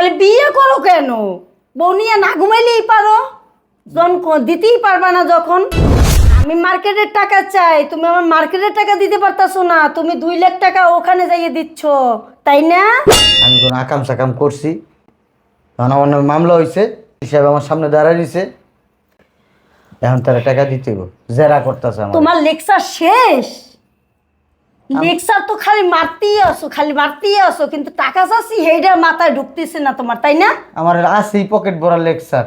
তাহলে বিয়ে করো কেন? বউ নিয়ে না ঘুমাইলেই পারো। যখন দিতেই পারবা না যখন। আমি মার্কেটের টাকা চাই তুমি আমার মার্কেটের টাকা দিতে পারতাছো না তুমি দুই লাখ টাকা ওখানে যাইয়ে দিচ্ছ তাই না? আমি কোনো আকাম সাকাম করছি। তখন আমার নামে মামলা হয়েছে হিসাবে আমার সামনে দাঁড়ায় দিছে এখন তারা টাকা দিতে। জেরা করতেছে আমার। তোমার লেকচার শেষ? লেকচার তো খালি মারতেই আসো খালি মারতেই আসো কিন্তু টাকা চাচ্ছি সেইটা মাথায় ঢুকতেছে না তোমার তাই না? আমার আছেই পকেট ভরা লেকচার।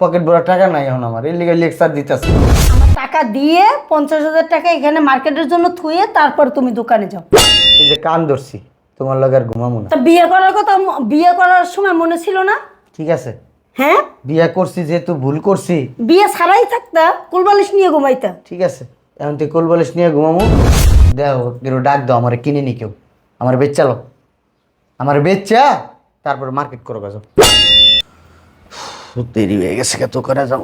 পকেট ভরা টাকা নাই এখন আমার এই লিগে লেকচার দিতেছে। আমার টাকা দিয়ে পঞ্চাশ হাজার টাকা এখানে মার্কেটের জন্য থুয়ে তারপর তুমি দোকানে যাও। এই যে কান ধরছি তোমার লগে আর ঘুমামু না। তা বিয়ে করার কথা ম- বিয়ে করার সময় মনে ছিল না? ঠিক আছে। হ্যাঁ? বিয়া করছি যেহেতু ভুল করছি। বিয়ে ছাড়াই থাকতা কুলবালিশ নিয়ে ঘুমাইতা। ঠিক আছে। এখন তুই কোলবালিশ নিয়ে ঘুমামু দেখো কেউ ডাক দাও আমার কিনে নি কেউ। আমার বেচালো আমার বেচা তারপর মার্কেট করো কাজ দেরি হয়ে গেছে কে তো করে যাব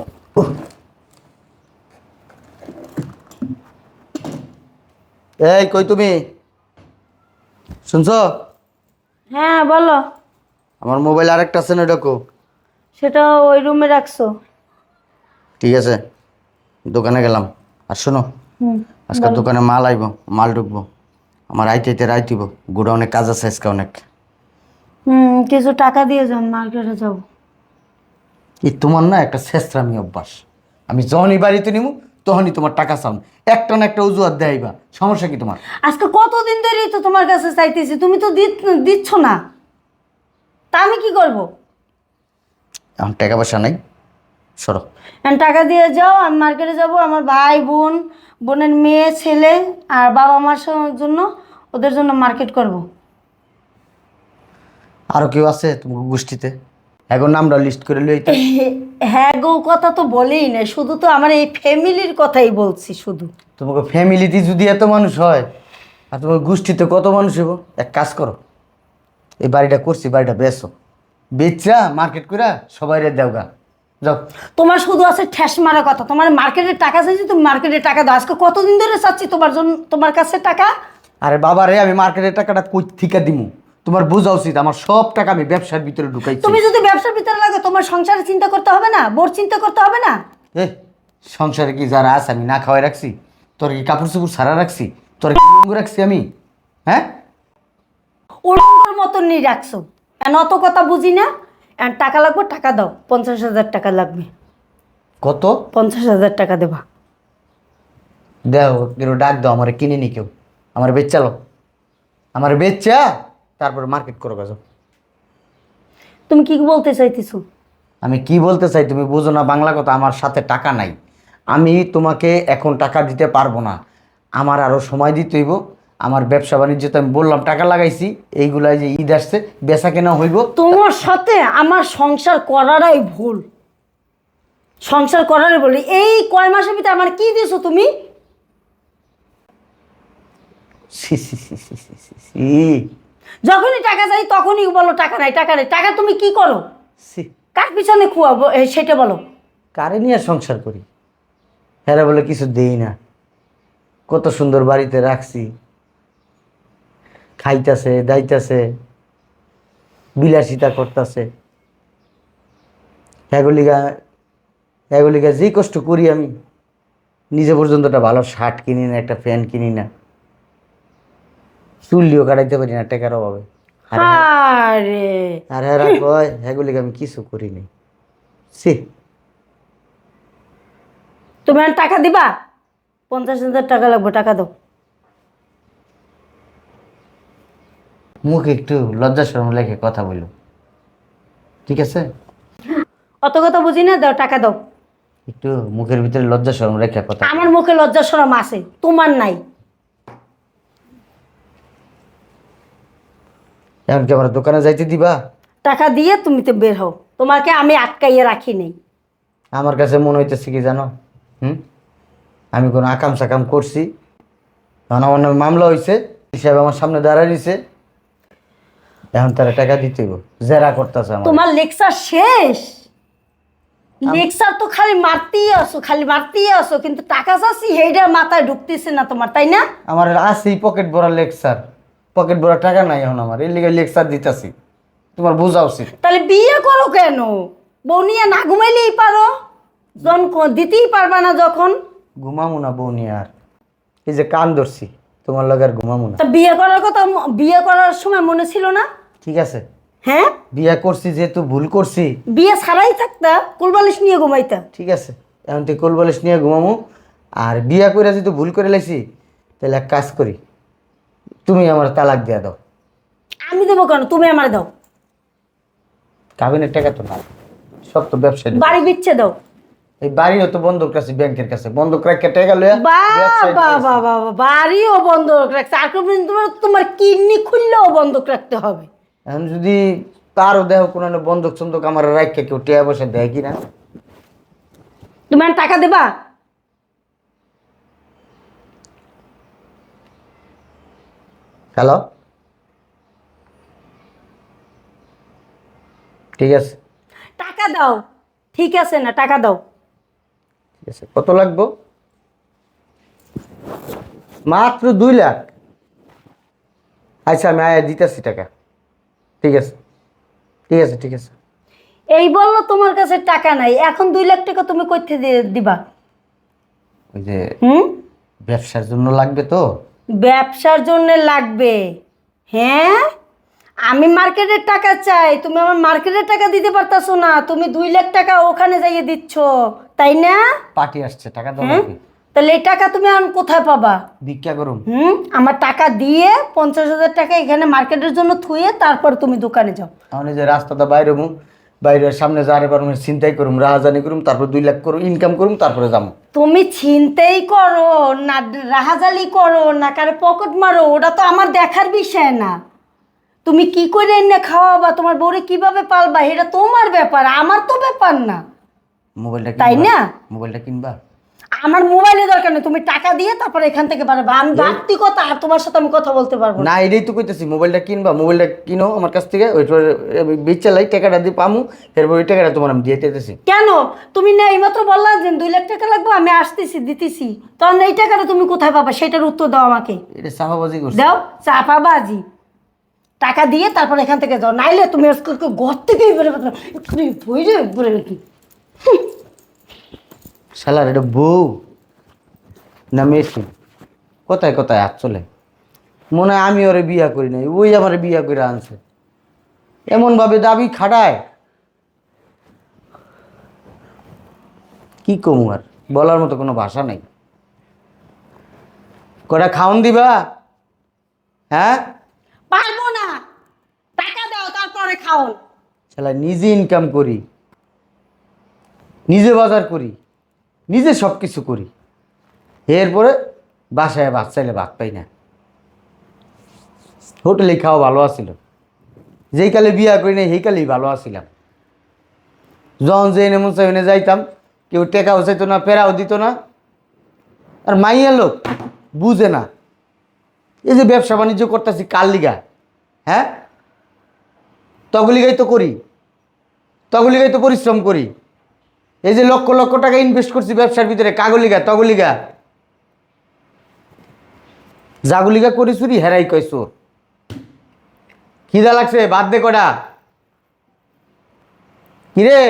এই কই তুমি? শুনছো? হ্যাঁ বলো। আমার মোবাইল আরেকটা আছে না ডাকো। সেটা ওই রুমে রাখছো। ঠিক আছে দোকানে গেলাম। আর শোনো আজকে দোকানে মাল আইব মাল ঢুকবো। আমার আইতে আইতে রাইতিব গোডাউনে কাজ আছে আজকে অনেক। হুম কিছু টাকা দিয়ে যাও মার্কেটে যাব এই তোমার না একটা শেষরামি অভ্যাস। আমি যখনই বাড়িতে নিব তখনই তোমার টাকা চাও একটা না একটা অজুহাত দেয়বা সমস্যা কি তোমার? আজকে কতদিন ধরেই তো তোমার কাছে চাইতেছি তুমি তো দিচ্ছ না। তা আমি কি করব? এখন টাকা পয়সা নাই। সরো। টাকা দিয়ে যাও আমি মার্কেটে যাব আমার ভাই বোন বোনের মেয়ে ছেলে আর বাবা মার জন্য ওদের জন্য মার্কেট করব। আরও কেউ আছে তোমার গোষ্ঠীতে? এখন নামটা লিস্ট করে লই হ্যাঁ গো কথা তো বলেই না শুধু তো আমার এই ফ্যামিলির কথাই বলছি শুধু। তোমাকে ফ্যামিলিতে যদি এত মানুষ হয় আর তোমার গোষ্ঠীতে কত মানুষ হইব এক কাজ করো। এই বাড়িটা করছি বাড়িটা বেচো। বেচা মার্কেট করে সবাই দেওগা। যাও। তোমার শুধু আছে ঠ্যাস মারা কথা। তোমার মার্কেটের টাকা চাইছি তুমি মার্কেটের টাকা দাও। আজকে কতদিন ধরে চাচ্ছি তোমার জন্য তোমার কাছে টাকা? আরে বাবা রে আমি মার্কেটের টাকাটা কই থেকে দিমু? তোমার বোঝা উচিত আমার সব টাকা আমি ব্যবসার ভিতরে ঢুকাইছি। তুমি যদি ব্যবসার ভিতরে লাগে তোমার সংসারে চিন্তা করতে হবে না? বোর চিন্তা করতে হবে না? এ সংসারে কি যারা আছে আমি না খাওয়াই রাখছি? তোর কি কাপড় চোপড় সারা রাখছি? তোর কি রাখছি আমি? হ্যাঁ? ওর মতন নিয়ে রাখছো। অত কথা বুঝি না? টাকা লাগবে টাকা দাও। পঞ্চাশ হাজার টাকা লাগবে। কত? পঞ্চাশ হাজার টাকা দেবা। দেও কেউ ডাক দাও আমার কিনে নি কেউ। আমার বেচালো আমার বেচা তারপর মার্কেট করো কাজ তুমি কি বলতে চাইতেছো? আমি কি বলতে চাই তুমি বুঝো না বাংলা কথা আমার সাথে টাকা নাই। আমি তোমাকে এখন টাকা দিতে পারব না। আমার আরও সময় দিতে হইব। আমার ব্যবসা বাণিজ্য তো আমি বললাম টাকা লাগাইছি এইগুলাই যে ঈদ আসছে বেচা কেনা হইব। তোমার সাথে আমার সংসার করাটাই ভুল। সংসার করারই বলি এই কয় মাসের ভিতরে আমার কি দিছো তুমি? সি সি সি সি সি সি সি যখনই টাকা চাই তখনই বলো টাকা নাই টাকা নাই। টাকা তুমি কি করো? সি কার পিছনে খুয়াবো? এ, সেটা বলো। কারে নিয়ে সংসার করি? হ্যাঁ বলে কিছু দেই না। কত সুন্দর বাড়িতে রাখছি খাইতাছে দাইতাছে বিলাসিতা করতেছে। এগুলিগা এগুলিগা যে কষ্ট করি আমি নিজে পর্যন্ত একটা ভালো শার্ট কিনি না একটা প্যান্ট কিনি না। চুল্লিও কাটাইতে পারি না টাকার অভাবে। আর হ্যাঁ কয় এগুলিকে আমি কিছু করি নাই। সি তুমি আর টাকা দিবা? পঞ্চাশ হাজার টাকা লাগবে টাকা দাও। মুখ একটু লজ্জা শরম লেখে কথা বলো ঠিক আছে? অত কথা বুঝি না দাও টাকা দাও। একটু মুখের ভিতরে লজ্জা শরম রেখে কথা আমার মুখে লজ্জা শরম আছে তোমার নাই। এখন কি আমার দোকানে যাইতে দিবা? টাকা দিয়ে তুমি তো বের হও তোমাকে আমি আটকাইয়ে রাখি নেই। আমার কাছে মনে হইতেছে কি জানো? হুম? আমি কোনো আকাম সাকাম করছি। তখন আমার নামে মামলা হয়েছে হিসাবে আমার সামনে দাঁড়ায় দিছে এখন তারা টাকা দিতে হইব। জেরা করতেছে আমার। তোমার লেকচার শেষ? লেকচার তো খালি মারতেই আসো খালি মারতেই আসো কিন্তু টাকা চাচ্ছি সেইটা মাথায় ঢুকতেছে না তোমার তাই না? আমার আছেই পকেট ভরা লেকচার। পকেট ভরা টাকা নাই এখন আমার লিগে লেকচার দিতেছি। তোমার বোঝা উচিত। তাহলে বিয়ে করো কেন? বউ নিয়ে না ঘুমাইলেই পারো। যখন দিতেই পারবা না যখন। ঘুমামু না বৌনি আর। এই যে কান ধরছি তোমার লগে আর ঘুমামু না। তা বিয়ে করার কথা বিয়ে করার সময় মনে ছিল না? ঠিক আছে? হ্যাঁ? বিয়া করছি যেহেতু ভুল করছি। বিয়ে ছাড়াই থাকতা কুলবালিশ নিয়ে ঘুমাইতা। ঠিক আছে এখন তুই কোলবালিশ নিয়ে ঘুমামু। আর বিয়া করে যেহেতু ভুল করে লাইছি তাহলে এক কাজ করি। তুমি আমার তালাক দিয়া দাও। আমি দেবো কেন? তুমি আমার দাও। কাবিনের টাকা তো না সব তো ব্যবসায়ী বাড়ি বিচ্ছে দাও। এই বাড়িও তো বন্ধক আছে ব্যাংকের কাছে। বন্ধক রাখে টাকা ব্যবসায়ী বাবা বাড়িও বন্ধক রাখছে। আর তোমার তোমার কিডনি খুললেও বন্ধক রাখতে হবে। এখন যদি তারও দেহ কোনো বন্ধক চন্দক আমার রাখে কেউ টেয়া বসে দেয় কি না তুমি টাকা দেবা? হ্যালো? ঠিক আছে। টাকা দাও। ঠিক আছে না টাকা দাও। ঠিক আছে কত লাগবো? মাত্র দুই লাখ। আচ্ছা আমি আয়া দিতেছি টাকা। ঠিক আছে। ঠিক আছে ঠিক আছে। এই বলল তোমার কাছে টাকা নাই এখন দুই লাখ টাকা তুমি দিয়ে দিবা। ওই যে হুম? ব্যবসার জন্য লাগবে তো? ব্যবসার জন্য লাগবে। হ্যাঁ? আমি মার্কেটের টাকা চাই তুমি আমার মার্কেটের টাকা দিতে পারতাছো না তুমি দুই লাখ টাকা ওখানে যাইয়ে দিচ্ছ তাই না? পার্টি আসছে টাকা দাও হ্যাঁ? তাহলে এই টাকা তুমি এখন কোথায় পাবা? ভিক্ষা করুম হুম? আমার টাকা দিয়ে পঞ্চাশ হাজার টাকা এখানে মার্কেটের জন্য থুয়ে তারপর তুমি দোকানে যাও। তাহলে যে রাস্তাটা বাইরে মুখ বাইরের সামনে যারে পারুম চিন্তাই করুম রাহাজানি করুম তারপর দুই লাখ করুম ইনকাম করুম তারপরে যাব। তুমি চিন্তাই করো না রাহাজালি করো না কারে পকেট মারো ওটা তো আমার দেখার বিষয় না। তুমি কি করে এনে খাওয়াবা? তোমার বউরে কীভাবে পালবা? এটা তোমার ব্যাপার আমার তো ব্যাপার না। মোবাইলটা তাই না? মোবাইলটা কিনবা। আমার মোবাইলে দরকার নেই তুমি টাকা দিয়ে তারপর এখান থেকে বাড়াবা আমি কথা আর তোমার সাথে আমি কথা বলতে পারব না। না এটাই তো কইতেছি মোবাইলটা কিনবা মোবাইলটা কিনো আমার কাছ থেকে ওইটা বেচালাই টাকাটা দিয়ে পামু এরপর ওই টাকাটা তোমার আমি দিয়ে দিতেছি। কেন? তুমি না এইমাত্র বললা যে দুই লাখ টাকা লাগবে আমি আসতেছি দিতেছি। তখন এই টাকাটা তুমি কোথায় পাবা? সেটার উত্তর দাও আমাকে। এটা সাফাবাজি করছি। দাও চাপাবাজি টাকা দিয়ে তারপর এখান থেকে যাও। নাইলে তুমি আজকে ঘর থেকেই বেরোবে তুমি এক্ষুনি বইরে বলে নাকি শালার এটা বউ? না মেশিন কোথায় কোথায় হাত চলে? মনে হয় আমি ওরে বিয়া করি নাই ওই আমার বিয়া করে আনছে। এমনভাবে দাবি খাটায়। কি কমু আর? বলার মতো কোনো ভাষা নেই। কটা খাওন দিবা? হ্যাঁ? পারব না। টাকা দাও তারপরে খাও শালা নিজে ইনকাম করি। নিজে বাজার করি। নিজে সব কিছু করি। এরপরে বাসায় ভাত চাইলে ভাত পাই না। হোটেলে খাওয়া ভালো আছিল। যেই কালে বিয়া করি না সেই কালেই ভালো আছিলাম। যখন যে এনে মন চাই এনে যাইতাম, কেউ টেকাও চাইতো না, পেরাও দিত না। আর মাইয়া লোক বুঝে না। এই যে ব্যবসা বাণিজ্য করতেছি কার লিগা? হ্যাঁ? তগলিগাই তো করি। তগলিগাই তো পরিশ্রম করি। এই যে লক্ষ লক্ষ টাকা ইনভেস্ট করছি ব্যবসার ভিতরে কাগলিগা তগলিগা। জাগুলিগা করি চুরি হেরাই কয় চোর। খিদা লাগছে বাদ দে কটা। কিরে?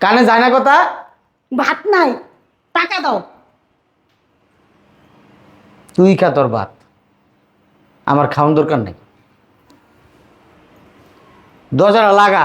কানে যায় না কথা? ভাত নাই টাকা দাও। তুই খা তোর ভাত। আমার খাওয়ান দরকার নেই। দরজাটা লাগা।